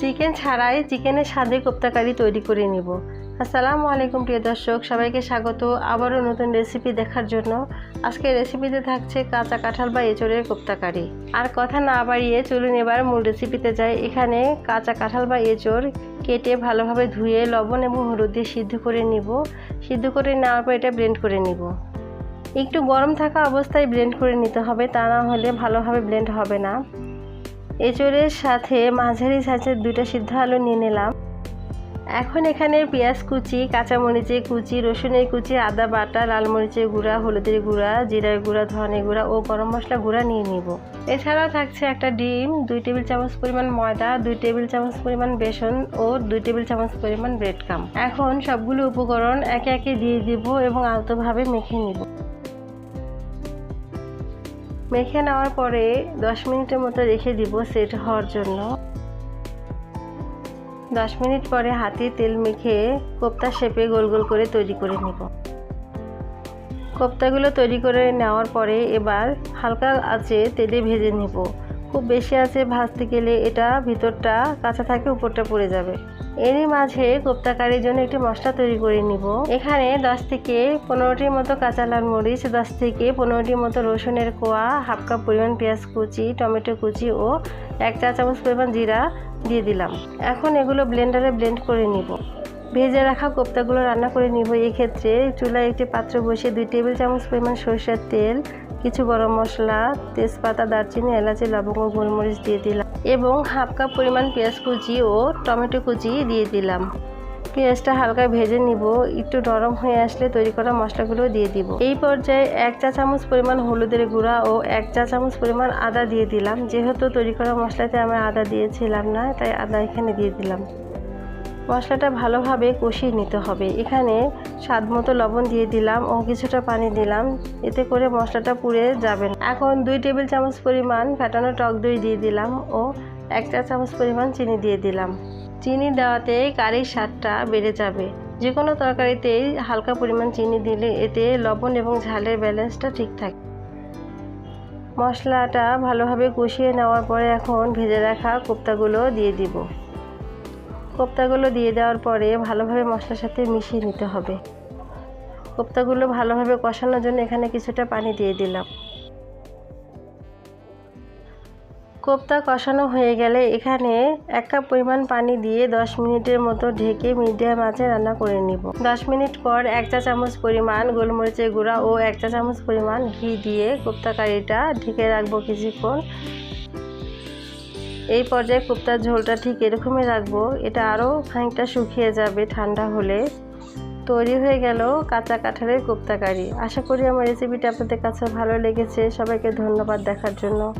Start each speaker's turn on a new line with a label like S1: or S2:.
S1: Chicken ছাড়াই চিকেনের স্বাদে কোপ্তাকারি তৈরি করে নিব। আসসালামু আলাইকুম, প্রিয় দর্শক। সবাইকে স্বাগত আবারও নতুন রেসিপি দেখার জন্য। আজকে রেসিপিতে থাকছে কাঁচা কাঁঠাল বা এঁচড়ের কোপ্তাকারি। আর কথা না বাড়িয়ে চলুন এবার মূল রেসিপিতে যাই। এখানে কাঁচা কাঁঠাল বা এঁচড় কেটে ভালোভাবে ধুয়ে, লবণ এবং হলুদ দিয়ে সিদ্ধ করে নিব। সিদ্ধ করে নেওয়ার পর এটা ব্লেন্ড করে নিব। একটু গরম থাকা অবস্থায় ব্লেন্ড করে নিতে হবে। তা না হলে ভালোভাবে ব্লেন্ড হবে না। এঁচড়ের সাথে মাঝারি সাইজের দুইটা সিদ্ধ আলু নিয়ে নিলাম। এখন এখানে পেঁয়াজ কুচি, কাঁচামরিচের কুচি, রসুনের কুচি, আদা বাটা, লাল মরিচের গুঁড়া, হলুদের গুঁড়া, জিরার গুঁড়া, ধনের গুঁড়া ও গরম মশলা গুঁড়া নিয়ে নিব। এছাড়াও থাকছে একটা ডিম, দুই টেবিল চামচ পরিমাণ ময়দা, দুই টেবিল চামচ পরিমাণ বেসন ও দুই টেবিল চামচ পরিমাণ ব্রেড কাম এখন সবগুলো উপকরণ একে একে দিয়ে দিব এবং আলতোভাবে মেখে নিব। মেখে নেওয়ার পরে দশ মিনিটের মতো রেখে দিব সেট হওয়ার জন্য। দশ মিনিট পরে হাতে তেল মেখে কোপ্তা শেপে গোল গোল করে তৈরি করে নেব। কোপ্তাগুলো তৈরি করে নেওয়ার পরে এবার হালকা আছে তেলে ভেজে নেব। খুব বেশি আছে ভাজতে গেলে এটা ভিতরটা কাঁচা থাকে, উপরটা পড়ে যাবে। এরই মাঝে কোপ্তা কারির জন্য একটি মশলা তৈরি করে নিব। এখানে দশ থেকে পনেরোটির মতো কাঁচা লাল মরিচ, দশ থেকে পনেরোটির মতো রসুনের কোয়া, হাফ কাপ পরিমাণ পেঁয়াজ কুচি, টমেটো কুচি ও এক চা চামচ পরিমাণ জিরা দিয়ে দিলাম। এখন এগুলো ব্লেন্ডারে ব্লেন্ড করে নিব। ভেজে রাখা কোপ্তাগুলো রান্না করে নিব। এক্ষেত্রে চুলায় একটি পাত্র বসিয়ে দুই টেবিল চামচ পরিমাণ সরষের তেল, কিছু গরম মশলা, তেজপাতা, দারচিনি, এলাচি, লবঙ্গ, গোলমরিচ দিয়ে দিলাম। এবং হাফ কাপ পরিমাণ পেঁয়াজ কুচি ও টমেটো কুচি দিয়ে দিলাম। পেঁয়াজটা হালকা ভেজে নিব, একটু নরম হয়ে আসলে তৈরি করা মশলাগুলো দিয়ে দিব। এই পর্যায়ে এক চা চামচ পরিমাণ হলুদের গুঁড়া ও এক চা চামচ পরিমাণ আদা দিয়ে দিলাম। যেহেতু তৈরি করা মশলাতে আমরা আদা দিয়েছিলাম না, তাই আদা এখানে দিয়ে দিলাম। মশলাটা ভালোভাবে কষিয়ে নিতে হবে। এখানে স্বাদ মতো লবণ দিয়ে দিলাম ও কিছুটা পানি দিলাম। এতে করে মশলাটা পুড়ে যাবে এখন দুই টেবিল চামচ পরিমাণ ফ্যাটানো টক দই দিয়ে দিলাম ও এক চা চামচ পরিমাণ চিনি দিয়ে দিলাম। চিনি দেওয়াতে কারির স্বাদটা বেড়ে যাবে। যে কোনো তরকারিতেই হালকা পরিমাণ চিনি দিলে এতে লবণ এবং ঝালের ব্যালেন্সটা ঠিক থাকে। মশলাটা ভালোভাবে কষিয়ে নেওয়ার পরে এখন ভেজে রাখা কোপ্তাগুলো দিয়ে দিব। কোপ্তাগুলো দিয়ে দেওয়ার পরে ভালোভাবে মশলার সাথে মিশিয়ে নিতে হবে। কোপ্তাগুলো ভালোভাবে কষানোর জন্য এখানে কিছুটা পানি দিয়ে দিলাম। কোপ্তা কষানো হয়ে গেলে এখানে এক কাপ পরিমাণ পানি দিয়ে দশ মিনিটের মতো ঢেকে মিডিয়াম আঁচে রান্না করে নিব। দশ মিনিট পর এক চা চামচ পরিমাণ গোলমরিচের গুঁড়া ও এক চা চামচ পরিমাণ ঘি দিয়ে কোপ্তা কারিটা ঢেকে রাখব কিছুক্ষণ। এই পর্যায়ে কোপ্তার ঝোলটা ঠিক এরকমই রাখব, এটা আরও খানিকটা শুকিয়ে যাবে ঠান্ডা হলে। তৈরি হয়ে গেল কাঁচা কাঁঠালের কোপ্তা কারি। আশা করি আমার রেসিপিটা আপনাদের কাছে ভালো লেগেছে। সবাইকে ধন্যবাদ দেখার জন্য।